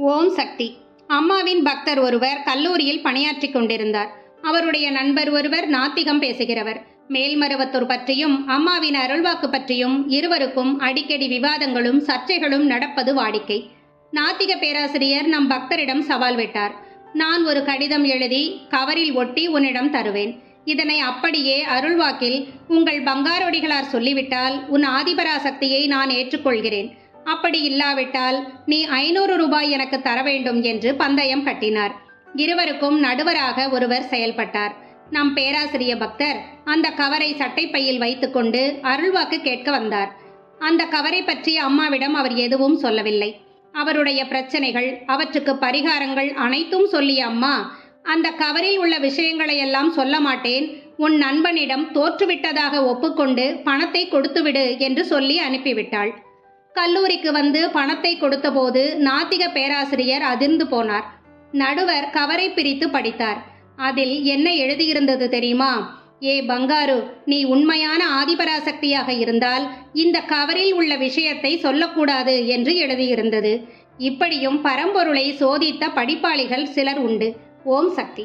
ஓம் சக்தி. அம்மாவின் பக்தர் ஒருவர் கல்லூரியில் பணியாற்றிக் கொண்டிருந்தார். அவருடைய நண்பர் ஒருவர் நாத்திகம் பேசுகிறவர். மேல்மருவத்தூர் பற்றியும் அம்மாவின் அருள்வாக்கு பற்றியும் இருவருக்கும் அடிக்கடி விவாதங்களும் சர்ச்சைகளும் நடப்பது வாடிக்கை. நாத்திக பேராசிரியர் நம் பக்தரிடம் சவால் விட்டார். நான் ஒரு கடிதம் எழுதி கவரில் ஒட்டி உன்னிடம் தருவேன். இதனை அப்படியே அருள்வாக்கில் உங்கள் பங்காரொடிகளார் சொல்லிவிட்டால் உன் ஆதிபராசக்தியை நான் ஏற்றுக்கொள்கிறேன். அப்படி இல்லாவிட்டால் நீ ஐநூறு ரூபாய் எனக்கு தர வேண்டும் என்று பந்தயம் கட்டினார். இருவருக்கும் நடுவராக ஒருவர் செயல்பட்டார். நம் பேராசிரிய பக்தர் அந்த கவரை சட்டைப்பையில் வைத்துக்கொண்டு அருள்வாக்கு கேட்க வந்தார். அந்த கவரை பற்றி அம்மாவிடம் அவர் எதுவும் சொல்லவில்லை. அவருடைய பிரச்சனைகள் அவற்றுக்கு பரிகாரங்கள் அனைத்தும் சொல்லிய அம்மா அந்த கவரில் உள்ள விஷயங்களை எல்லாம் சொல்ல மாட்டேன். உன் நண்பனிடம் தோற்றுவிட்டதாக ஒப்புக்கொண்டு பணத்தை கொடுத்துவிடு என்று சொல்லி அனுப்பிவிட்டாள். கல்லூரிக்கு வந்து பணத்தை கொடுத்தபோது நாத்திக பேராசிரியர் அதிர்ந்து போனார். நடுவர் கவரை பிரித்து படித்தார். அதில் என்ன எழுதியிருந்தது தெரியுமா? ஏ பங்காரு நீ உண்மையான ஆதிபராசக்தியாக இருந்தால் இந்த கவரில் உள்ள விஷயத்தை சொல்லக்கூடாது என்று எழுதியிருந்தது. இப்படியும் பரம்பொருளை சோதித்த படிப்பாளிகள் சிலர் உண்டு. ஓம் சக்தி.